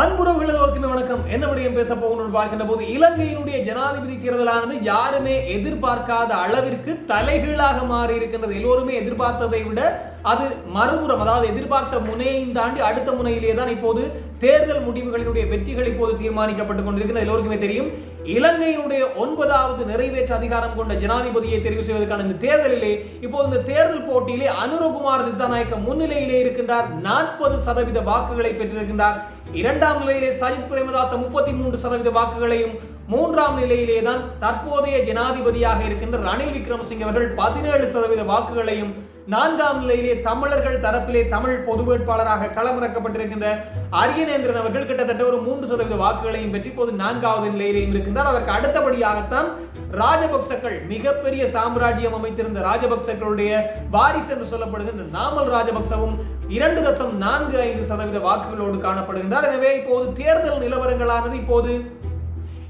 அன்புறவுகள் எல்லோருக்குமே வணக்கம். என்ன விடயம் பேச போகணும்னு பார்க்கின்ற போது இலங்கையினுடைய ஜனாதிபதி தேர்தலானது யாருமே எதிர்பார்க்காத அளவிற்கு தலைகீழாக மாறி இருக்கின்றது எல்லோருமே எதிர்பார்த்ததை விட அது மறுபுறம் அதாவது எதிர்பார்த்த முனையையும் தாண்டி அடுத்த முனையிலேயே தான் இப்போது தேர்தல் முடிவுகளினுடைய வெற்றிகள் இப்போது தீர்மானிக்கப்பட்டுக் கொண்டிருக்கிறது எல்லோருக்குமே தெரியும் இலங்கையினுடைய ஒன்பதாவது நிறைவேற்ற அதிகாரம் கொண்ட ஜனாதிபதியை தெரிவு செய்வதற்கான இந்த தேர்தலிலே இப்போது இந்த தேர்தல் போட்டியிலே அனுரகுமார் திசாநாயக்க முன்னிலையிலே இருக்கின்றார். நாற்பது சதவீத வாக்குகளை பெற்றிருக்கின்றார். இரண்டாம் நிலையிலே சஜித் பிரேமதாச முப்பத்தி மூன்று சதவீத வாக்குகளையும் மூன்றாம் நிலையிலே தான் தற்போதைய ஜனாதிபதியாக இருக்கின்ற ரணில் விக்ரமசிங்க அவர்கள் பதினேழு சதவீத வாக்குகளையும் நான்காம் நிலையிலே தமிழர்கள் தரப்பிலே தமிழ் பொது வேட்பாளராக களமிறக்கப்பட்டிருக்கின்ற அரியநேந்திரன் அவர்கள் கிட்டத்தட்ட ஒரு மூன்று சதவீத வாக்குகளையும் பெற்று இப்போது நான்காவது நிலையிலேயும் இருக்கின்றார். அதற்கு அடுத்தபடியாகத்தான் ராஜபக்சக்கள் மிகப்பெரிய சாம்ராஜ்யம் அமைத்திருந்த ராஜபக்சக்களுடைய வாரிசு என்று சொல்லப்படுகின்ற நாமல் ராஜபக்சவும் இரண்டு தசம் நான்கு ஐந்து சதவீத வாக்குகளோடு காணப்படுகின்றார். எனவே இப்போது தேர்தல் நிலவரங்களானது இப்போது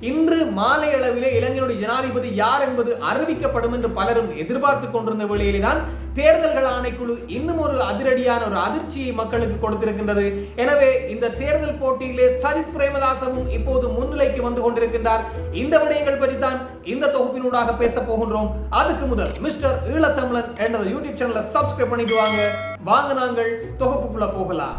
இன்று மாலை அளவிலே இலங்கையுடைய ஜனாதிபதி யார் என்பது அறிவிக்கப்படும் என்று பலரும் எதிர்பார்த்து கொண்டிருந்த வேளையில்தான் தேர்தல்கள் ஆணைக்குழு இன்னும் ஒரு அதிரடியான ஒரு அதிர்ச்சியை மக்களுக்கு கொடுத்திருக்கின்றது. எனவே இந்த தேர்தல் போட்டியிலே சரித் பிரேமதாசவும் இப்போது முன்னிலைக்கு வந்து கொண்டிருக்கின்றார். இந்த விடயங்கள் பற்றி தான் இந்த தொகுப்பினூடாக பேச போகின்றோம். அதுக்கு முதல் மிஸ்டர் ஈழத்தமிழன் என்ற யூடியூப் சேனலை சப்ஸ்கிரைப் பண்ணிட்டு வாங்க. வாங்க நாங்கள் தொகுப்புக்குள்ள போகலாம்.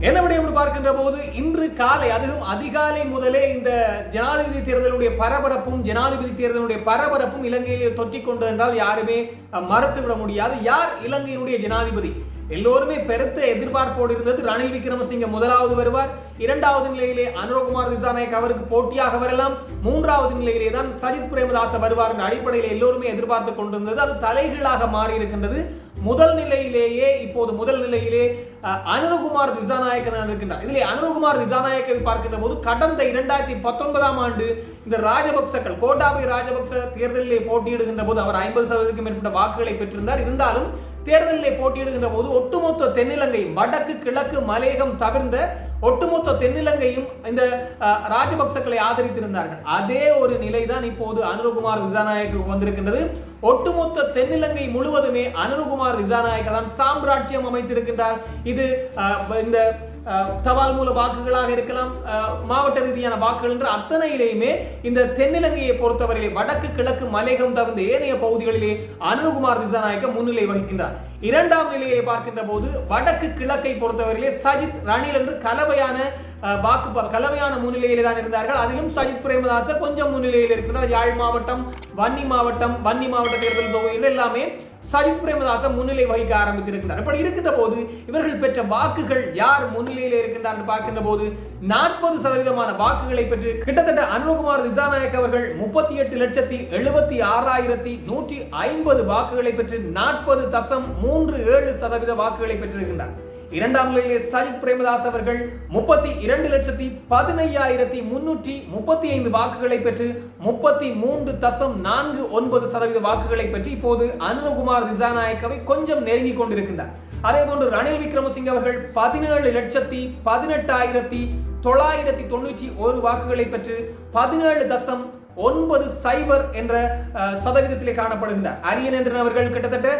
என்ன விடயம் பார்க்கின்ற போது இன்று காலை அதுவும் அதிகாலை முதலே இந்த ஜனாதிபதி தேர்தலுடைய பரபரப்பும் ஜனாதிபதி தேர்தலுடைய பரபரப்பும் இலங்கையிலே தொற்றிக் கொண்டு என்றால் யாருமே அஹ், மறுத்து விட முடியாது. யார் இலங்கையினுடைய ஜனாதிபதி? எல்லோருமே பெருத்த எதிர்பார்ப்போடு இருந்தது. ரணில் விக்ரமசிங்க முதலாவது வருவார். இரண்டாவது நிலையிலே அனுரகுமார் திசாநாயக் அவருக்கு போட்டியாக வரலாம். மூன்றாவது நிலையிலே தான் சஜித் பிரேமதாச வருவார் என்ற அடிப்படையில் எல்லோருமே எதிர்பார்த்து கொண்டிருந்தது. அது தலைகீழாக மாறி இருக்கின்றது முதல் நிலையிலேயே இப்போது முதல் நிலையிலே அனுருகுமார் அனுரகுமார் இருக்கின்றார். இதிலே அனுரகுமார் திசாநாயக்கை பார்க்கின்ற போது கடந்த இரண்டாயிரத்தி பத்தொன்பதாம் ஆண்டு இந்த ராஜபக்சக்கள் கோட்டாபய ராஜபக்ச தேர்தலிலே போட்டியிடுகின்ற போது அவர் ஐம்பது சதவீதத்துக்கும் மேற்பட்ட வாக்குகளை பெற்றிருந்தார். இருந்தாலும் தேர்தலிலே போட்டியிடுகின்ற போது ஒட்டுமொத்த தென்னிலங்கை வடக்கு கிழக்கு மலையகம் தவிர்ந்த ஒட்டுமொத்த தென்னிலங்கையும் இந்த ராஜபக்சக்களை ஆதரித்திருந்தார்கள். அதே ஒரு நிலைதான் இப்போது அனுரகுமார் திசாநாயக்கு வந்திருக்கின்றது. ஒட்டுமொத்த தென்னிலங்கை முழுவதுமே அனுரகுமார் திசாநாயக்க தான் சாம்ராஜ்யம் அமைத்திருக்கின்றார். இது இந்த தபால் மூல வாக்குகளாக இருக்கலாம் மாவட்ட ரீதியான வாக்குகள் என்ற அத்தனையிலேயுமே இந்த தென்னிலங்கையை பொறுத்தவரையிலே வடக்கு கிழக்கு மலையகம் தவிர்ந்த ஏனைய பகுதிகளிலே அனுகுமார் திசாநாயக்க முன்னிலை வகிக்கின்றார். இரண்டாம் நிலையை பார்க்கின்ற போது வடக்கு கிழக்கை பொறுத்தவரையிலே சஜித் ரணில் என்று கலவையான வாக்கு ப- கலவையான முன்னிலையிலே தான் இருந்தார்கள். அதிலும் சஜித் பிரேமதாச கொஞ்சம் முன்னிலையில் இருக்கின்றார். யாழ் மாவட்டம் வன்னி மாவட்டம் வன்னி மாவட்ட தேர்தல் தொகுதியில் எல்லாமே சரி பிரேமதாசன் முன்னிலை வகிக்க ஆரம்பித்திருக்கிறார் இப்படி இருக்கின்ற போது இவர்கள் பெற்ற வாக்குகள் யார் முன்னிலையில் இருக்கின்றார் என்று பார்க்கின்ற போது நாற்பது சதவீதமான வாக்குகளை பெற்று கிட்டத்தட்ட அனுகுமார் திசாநாயக் அவர்கள் முப்பத்தி எட்டு லட்சத்தி எழுபத்தி ஆறாயிரத்தி நூற்றி ஐம்பது வாக்குகளை பெற்று நாற்பது தசம் மூன்று ஏழு சதவீத வாக்குகளை பெற்றிருக்கின்றார். இரண்டாம் நிலையிலே சஜித் பிரேமதாஸ் அவர்கள் முப்பத்தி இரண்டு லட்சத்தி பதினையாயிரத்தி முன்னூற்றி முப்பத்தி ஐந்து வாக்குகளை பெற்று முப்பத்தி மூன்று தசம் நான்கு ஒன்பது சதவீத வாக்குகளை பெற்று இப்போது அனுகுமார் திசாநாயக்கவை கொஞ்சம் நெருங்கி கொண்டிருக்கின்றார் அதே போன்று ரணில் விக்ரமசிங்க அவர்கள் பதினேழு லட்சத்தி பதினெட்டாயிரத்தி தொள்ளாயிரத்தி தொண்ணூற்றி ஒரு வாக்குகளை பெற்று பதினேழு தசம் ஒன்பது சைபர் என்ற சதவீதத்திலே காணப்படுகின்றார். அரியநேந்திரன் அவர்கள் கிட்டத்தட்ட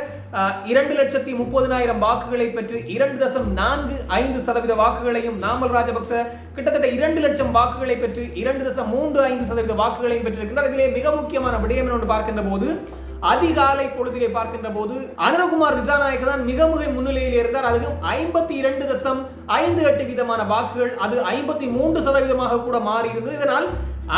இரண்டு லட்சத்தி முப்பதினாயிரம் வாக்குகளை பெற்று இரண்டு தசம் நான்கு ஐந்து சதவீத வாக்குகளையும் நாமல் ராஜபக்ச கிட்டத்தட்ட இரண்டு லட்சம் வாக்குகளை பெற்று இரண்டு தசம் மூன்று ஐந்து சதவீத வாக்குகளையும் பெற்றிருக்கின்றார் இதிலே மிக முக்கியமான விடயம் என்று பார்க்கின்ற போது அதிகாலை பொழுதிலே பார்க்கின்ற போது அனுரகுமார் ரிசாநாயக் தான் மிக மிக முன்னிலையில் இருந்தார். அதுவும் ஐம்பத்தி இரண்டு தசம் ஐந்து எட்டு வீதமான வாக்குகள் அது ஐம்பத்தி மூன்று சதவீதமாக கூட மாறி இருந்தது இதனால்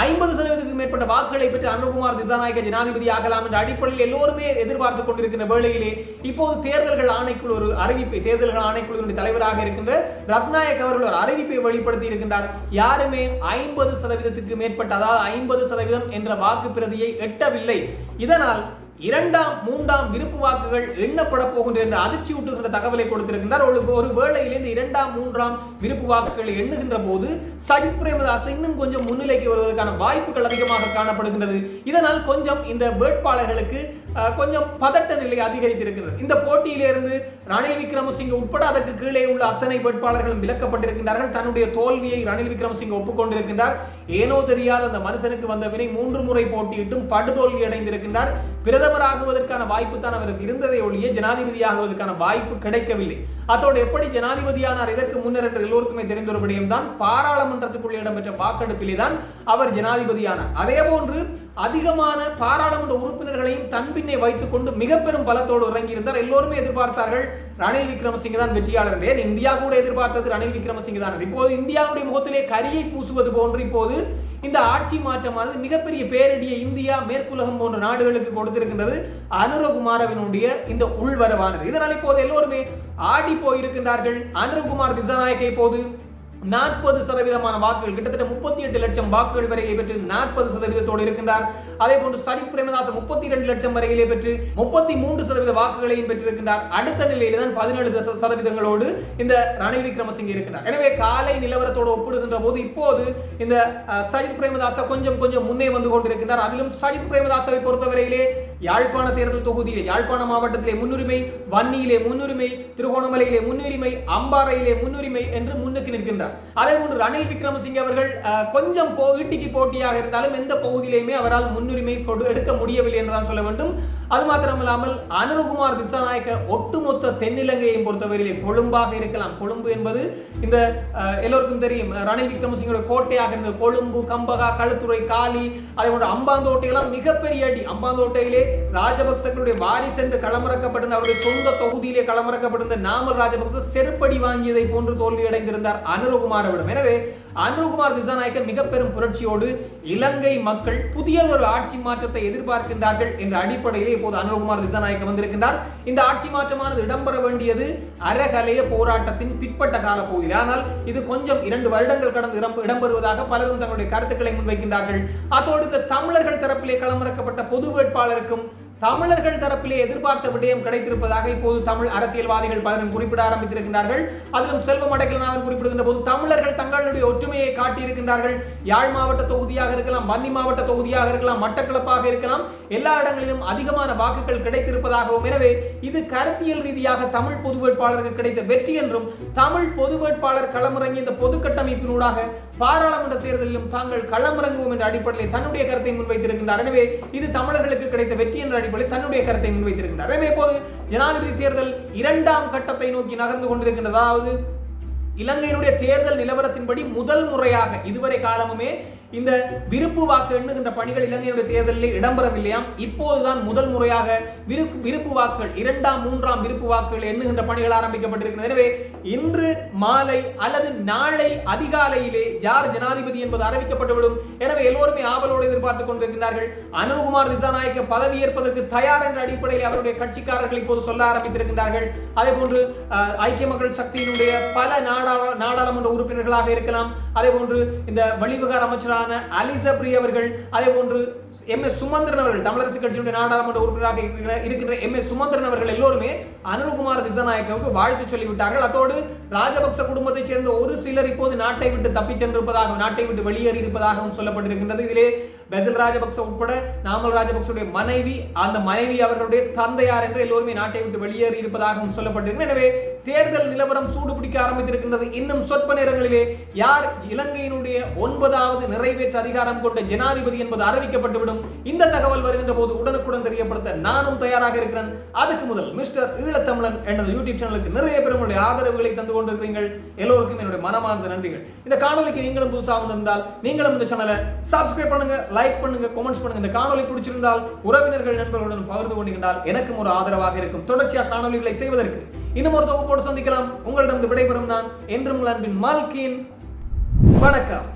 ஐம்பது சதவீதத்துக்கு மேற்பட்ட வாக்குகளை பெற்று அனுகுமார் திசாநாயக்க ஜனாதிபதி ஆகலாம் என்ற அடிப்படையில் எல்லோருமே எதிர்பார்த்து கொண்டிருக்கின்ற வேளையிலே இப்போது தேர்தல்கள் ஆணைக்குழு ஒரு அறிவிப்பை தேர்தல்கள் ஆணைக்குழுவினுடைய தலைவராக இருக்கின்ற ரத்நாயக் அவர்கள் ஒரு அறிவிப்பை வெளிப்படுத்தி இருக்கின்றார். யாருமே ஐம்பது சதவீதத்துக்கு மேற்பட்ட அதாவது ஐம்பது சதவீதம் என்ற வாக்கு பிரதியை எட்டவில்லை. இதனால் இரண்டாம் மூன்றாம் விருப்பு வாக்குகள் எண்ணப்பட போகின்ற என்ற அதிர்ச்சி ஊட்டுகின்ற தகவலை கொடுத்திருக்கின்றார். ஒரு ஒரு வேளையில் இந்த இரண்டாம் மூன்றாம் விருப்பு வாக்குகளை எண்ணுகின்ற போது சஜித் பிரேமதாஸ் இன்னும் கொஞ்சம் முன்னிலைக்கு வருவதற்கான வாய்ப்புகள் அதிகமாக காணப்படுகின்றது. இதனால் கொஞ்சம் இந்த வேட்பாளர்களுக்கு கொஞ்சம் பதட்ட நிலை அதிகரித்திருக்கிறது. இந்த போட்டியிலிருந்து ரணில் விக்ரமசிங்க உட்பட அதற்கு கீழே உள்ள அத்தனை வேட்பாளர்களும் விலக்கப்பட்டிருக்கின்றார்கள். தன்னுடைய தோல்வியை ரணில் விக்ரமசிங்க ஒப்புக்கொண்டிருக்கின்றார். ஏனோ தெரியாத அந்த மனுஷனுக்கு வந்த வினை மூன்று முறை போட்டியிட்டும் படுதோல்வி அடைந்திருக்கின்றார். பிரதமர் ஆகுவதற்கான வாய்ப்பு தான் அவருக்கு இருந்ததை ஒழிய ஜனாதிபதி ஆகுவதற்கான வாய்ப்பு கிடைக்கவில்லை. அதோடு எப்படி ஜனாதிபதியானார்? இதற்கு முன்னர் என்று எல்லோருக்குமே தெரிந்த ஒரு விடயம் தான் பாராளுமன்றத்துக்குள் இடம்பெற்ற வாக்கெடுப்பிலே தான் அவர் ஜனாதிபதியானார். அதே போன்று அதிகமான பாராளுமன்ற உறுப்பினர்களையும் தன் பின்னே வைத்துக் கொண்டு மிக பெரும் பலத்தோடு இறங்கியிருந்தார். எல்லோருமே எதிர்பார்த்தார்கள் ரணில் விக்ரமசிங்க தான் வெற்றியாளர் ஏன்? இந்தியா கூட எதிர்பார்த்தது ரணில் விக்ரமசிங்க தான். இப்போது இந்தியாவுடைய முகத்திலே கரியை பூசுவது போன்று இப்போது இந்த ஆட்சி மாற்றமானது மிகப்பெரிய பேரடியை இந்தியா மேற்குலகம் போன்ற நாடுகளுக்கு கொடுத்திருக்கின்றது அனுரகுமாரவினுடைய இந்த உள்வரவானது. இதனால் இப்போது எல்லோருமே ஆடி போயிருக்கின்றார்கள் அனுரகுமார் திசாநாயக்கை இப்போது நாற்பது சதவீதமான வாக்குகள் கிட்டத்தட்ட முப்பத்தி எட்டு லட்சம் வாக்குகள் வரை பெற்று நாற்பது சதவீதத்தோடு இருக்கின்றார். அதே போன்று சரி பிரேமதாசன் முப்பத்தி இரண்டு லட்சம் வரையிலே பெற்று முப்பத்தி மூன்று சதவீத வாக்குகளையும் பெற்றிருக்கின்றார். அடுத்த நிலையில தான் பதினேழு சதவீதங்களோடு இந்த ரணில் விக்ரமசிங்க இருக்கிறார். எனவே காலை நிலவரத்தோடு ஒப்பிடுகின்ற போது இப்போது இந்த அஹ், சஜித் பிரேமதாச கொஞ்சம் கொஞ்சம் முன்னே வந்து கொண்டிருக்கிறார் அதிலும் சஜித் பிரேமதாசவை பொறுத்தவரையிலே யாழ்ப்பாண தேர்தல் தொகுதியிலே யாழ்ப்பாண மாவட்டத்திலே முன்னுரிமை வன்னியிலே முன்னுரிமை திருகோணமலையிலே முன்னுரிமை அம்பாறையிலே முன்னுரிமை என்று முன்னுக்கு நிற்கின்றார். அதே போன்று ரணில் விக்ரமசிங்க அவர்கள் கொஞ்சம் ஈட்டிக்கு போட்டியாக இருந்தாலும் எந்த பகுதியிலையுமே அவரால் முன்னு முன்னுரிமை கொடு எடுக்க முடியவில்லை என்றுதான் சொல்ல வேண்டும். அது மாத்திரமில்லாமல் அனுரகுமார் திசாநாயக்க ஒட்டுமொத்த தென்னிலங்கையை பொறுத்தவரையிலே கொழும்பாக இருக்கலாம். கொழும்பு என்பது இந்த எல்லோருக்கும் தெரியும். ரணில் விக்ரமசிங்கோட கோட்டையாக இருந்த கொழும்பு கம்பகா களுத்துறை காலி அதே போன்ற அம்பாந்தோட்டையெல்லாம் மிகப்பெரிய அடி. அம்பாந்தோட்டையிலே ராஜபக்சர்களுடைய வாரிசு என்று களமிறக்கப்பட்டிருந்த அவருடைய சொந்த தொகுதியிலே களமிறக்கப்பட்டிருந்த நாமல் ராஜபக்ச செருப்படி வாங்கியதை போன்று தோல்வியடைந்திருந்தார் அனுருகுமார் அனுரகுமாரவிடம் எனவே அனுரகுமார் திசாநாயக்க மிக பெரும் புரட்சியோடு இலங்கை மக்கள் புதியதொரு ஆட்சி மாற்றத்தை எதிர்பார்க்கின்றார்கள் என்ற அடிப்படையிலே இப்போது அனுரகுமார் திசாநாயக்க வந்திருக்கின்றார். இந்த ஆட்சி மாற்றமானது இடம்பெற வேண்டியது அறகலைய போராட்டத்தின் பிற்பட்ட கால ஆனால் இது கொஞ்சம் இரண்டு வருடங்கள் கடந்து இடம்பெறுவதாக பலரும் தங்களுடைய கருத்துக்களை முன்வைக்கின்றார்கள். அதோடு இந்த தமிழர்கள் தரப்பிலே களமிறக்கப்பட்ட பொது வேட்பாளருக்கும் தமிழர்கள் தரப்பிலே எதிர்பார்த்த விடயம் கிடைத்திருப்பதாக இப்போது தமிழ் அரசியல்வாதிகள் பலரும் குறிப்பிட ஆரம்பித்திருக்கிறார்கள் அதிலும் செல்வம் அடைக்கலநாதன் குறிப்பிடுகின்ற போது தமிழர்கள் தங்களுடைய ஒற்றுமையை காட்டியிருக்கின்றார்கள். யாழ் மாவட்ட தொகுதியாக இருக்கலாம் வன்னி மாவட்ட தொகுதியாக இருக்கலாம் மட்டக்களப்பாக இருக்கலாம் எல்லா இடங்களிலும் அதிகமான வாக்குகள் கிடைத்திருப்பதாகவும் எனவே இது கருத்தியல் ரீதியாக தமிழ் பொது வேட்பாளருக்கு கிடைத்த வெற்றி என்றும் தமிழ் பொது வேட்பாளர் களமிறங்கி இந்த பொது கட்டமைப்பினூடாக பாராளுமன்ற தேர்தலிலும் தாங்கள் களமிறங்குவோம் என்ற அடிப்படையில் தன்னுடைய கருத்தை முன்வைத்திருக்கின்றார். எனவே இது தமிழர்களுக்கு கிடைத்த வெற்றி என்ற அடிப்படையில் தன்னுடைய கருத்தை முன்வைத்திருக்கின்றார். எனவே இப்போது ஜனாதிபதி தேர்தல் இரண்டாம் கட்டத்தை நோக்கி நகர்ந்து கொண்டிருக்கின்றது அதாவது இலங்கையினுடைய தேர்தல் நிலவரத்தின்படி முதல் முறையாக இதுவரை காலமுமே இந்த விருப்பு வாக்கு எண்ணுகின்ற பணிகள் இலங்கையினுடைய தேர்தலில் இடம்பெறவில்லையாம் இப்போதுதான் முதல் முறையாக விருப்பு விருப்பு வாக்குகள் இரண்டாம் மூன்றாம் விருப்பு வாக்குகள் எண்ணுகின்ற பணிகள் ஆரம்பிக்கப்பட்டிருக்கிறது எனவே இன்று மாலை அல்லது நாளை அதிகாலையிலே யார் ஜனாதிபதி என்பது அறிவிக்கப்பட்டுவிடும். எனவே எல்லோருமே ஆவலோடு எதிர்பார்த்துக் கொண்டிருக்கிறார்கள் அனுகுமார் திசாநாயக்க பதவியேற்பதற்கு தயார் என்ற அடிப்படையில் அவருடைய கட்சிக்காரர்கள் இப்போது சொல்ல ஆரம்பித்திருக்கிறார்கள் அதே போன்று அஹ், ஐக்கிய மக்கள் சக்தியினுடைய பல நாடாள நாடாளுமன்ற உறுப்பினர்களாக இருக்கலாம். அதே போன்று இந்த வெளிவிகார அமைச்சராக அலி சப்ரி அவர்கள் அதே போன்று எம். எஸ். சுமந்திரன் அவர்கள் தமிழரசு கட்சியுடைய நாடாளுமன்ற உறுப்பினராக இருக்கிற இருக்கின்ற எம். எஸ். சுமந்திரன் அவர்கள் எல்லோருமே அனுருகுமார் திசாநாயக்கவுக்கு வாழ்த்து சொல்லிவிட்டார்கள். அதோடு ராஜபக்ச குடும்பத்தைச் சேர்ந்த ஒரு சிலர் இப்போது நாட்டை விட்டு தப்பிச் சென்றிருப்பதாகவும் நாட்டை விட்டு வெளியேறி இருப்பதாகவும் சொல்லப்பட்டிருக்கின்றது. இதிலே பெசல் ராஜபக்ச உட்பட நாமல் ராஜபக்சவுடைய மனைவி அந்த மனைவி அவர்களுடைய தந்தையார் என்று எல்லோருமே நாட்டை விட்டு வெளியேறி இருப்பதாகவும் சொல்லப்பட்டிருக்கு. எனவே தேர்தல் நிலவரம் சூடு பிடிக்க ஆரம்பித்திருக்கின்றது இன்னும் சொற்ப நேரங்களிலே. யார் இலங்கையினுடைய ஒன்பதாவது நிறைவேற்ற அதிகாரம் கொண்ட ஜனாதிபதி என்பது அறிவிக்கப்பட்டுவிடும். இந்த தகவல் வருகின்ற போது உடனுக்குடன் தெரியப்படுத்த நானும் தயாராக இருக்கிறேன். அதுக்கு முதல் மிஸ்டர் ஈழத்தமிழன் எனது யூடியூப் சேனலுக்கு நிறைய பேர் உங்களுடைய ஆதரவுகளை தந்து கொண்டிருக்கிறீர்கள். எல்லோருக்கும் என்னுடைய மனமார்ந்த நன்றிகள். இந்த காணொலிக்கு நீங்களும் புதுசாக வந்திருந்தால் நீங்களும் இந்த சேனலை சப்ஸ்கிரைப் பண்ணுங்க லைக் பண்ணுங்க கமெண்ட்ஸ் பண்ணுங்க. இந்த காணொலி பிடிச்சிருந்தால் உறவினர்கள் நண்பர்களுடன் பகிர்ந்து கொண்டீர்கள் எனக்கும் ஒரு ஆதரவாக இருக்கும். தொடர்ச்சியாக காணொலிகளை செய்வதற்கு இன்னும் ஒரு தொகுப்போடு சந்திக்கலாம். உங்களிடம் விடைபெறும் நான் என்றும் அன்பின் மால்கின். வணக்கம்.